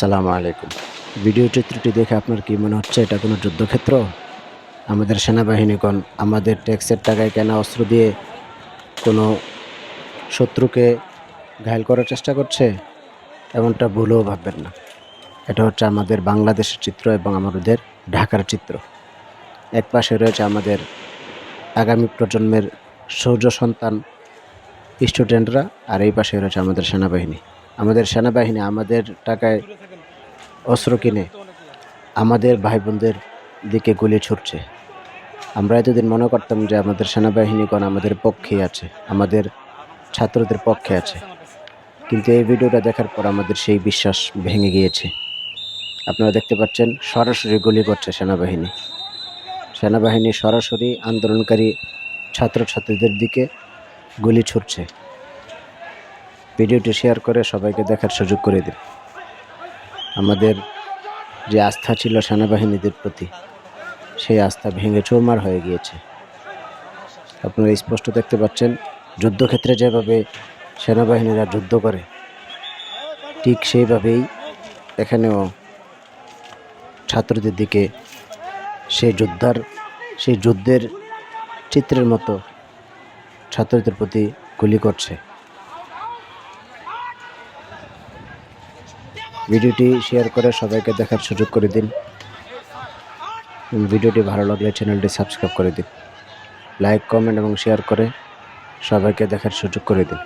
সালাম আলাইকুম। ভিডিও চিত্রটি দেখে আপনার কি মনে হচ্ছে, এটা কোনো যুদ্ধক্ষেত্র? আমাদের সেনাবাহিনীগণ আমাদের ট্যাক্সের টাকায় কেনা অস্ত্র দিয়ে কোনো শত্রুকে ঘায়ল করার চেষ্টা করছে? এমনটা ভুলেও ভাববেন না। এটা হচ্ছে আমাদের বাংলাদেশের চিত্র এবং আমাদের ঢাকার চিত্র। এক পাশে রয়েছে আমাদের আগামী প্রজন্মের সৌর্য সন্তান স্টুডেন্টরা, আর এই পাশে রয়েছে আমাদের সেনাবাহিনী। আমাদের সেনাবাহিনী আমাদের টাকায় অস্ত্র কিনে আমাদের ভাই বোনদের দিকে গুলি ছুটছে আমরা এতদিন মনে করতাম যে আমাদের সেনাবাহিনীগণ আমাদের পক্ষেই আছে, আমাদের ছাত্রদের পক্ষে আছে। কিন্তু এই ভিডিওটা দেখার পর আমাদের সেই বিশ্বাস ভেঙে গিয়েছে। আপনারা দেখতে পাচ্ছেন, সরাসরি গুলি করছে সেনাবাহিনী। সেনাবাহিনী সরাসরি আন্দোলনকারী ছাত্রছাত্রীদের দিকে গুলি ছুটছে ভিডিওটি শেয়ার করে সবাইকে দেখার সুযোগ করে দিন। আমাদের যে আস্থা ছিল সেনাবাহিনীদের প্রতি, সেই আস্থা ভেঙে চুরমার হয়ে গিয়েছে। আপনারা স্পষ্ট দেখতে পাচ্ছেন, যুদ্ধক্ষেত্রে যেভাবে সেনাবাহিনীরা যুদ্ধ করে, ঠিক সেইভাবেই এখানেও ছাত্রদের দিকে সেই যোদ্ধার, সেই যুদ্ধের চিত্রের মতো ছাত্রদের প্রতি গুলি করছে। ভিডিওটি শেয়ার করে সবাইকে দেখার সুযোগ করে দিন। ভিডিওটি ভালো লাগলে চ্যানেলটি সাবস্ক্রাইব করে দিন। লাইক, কমেন্ট এবং শেয়ার করে সবাইকে দেখার সুযোগ করে দিন।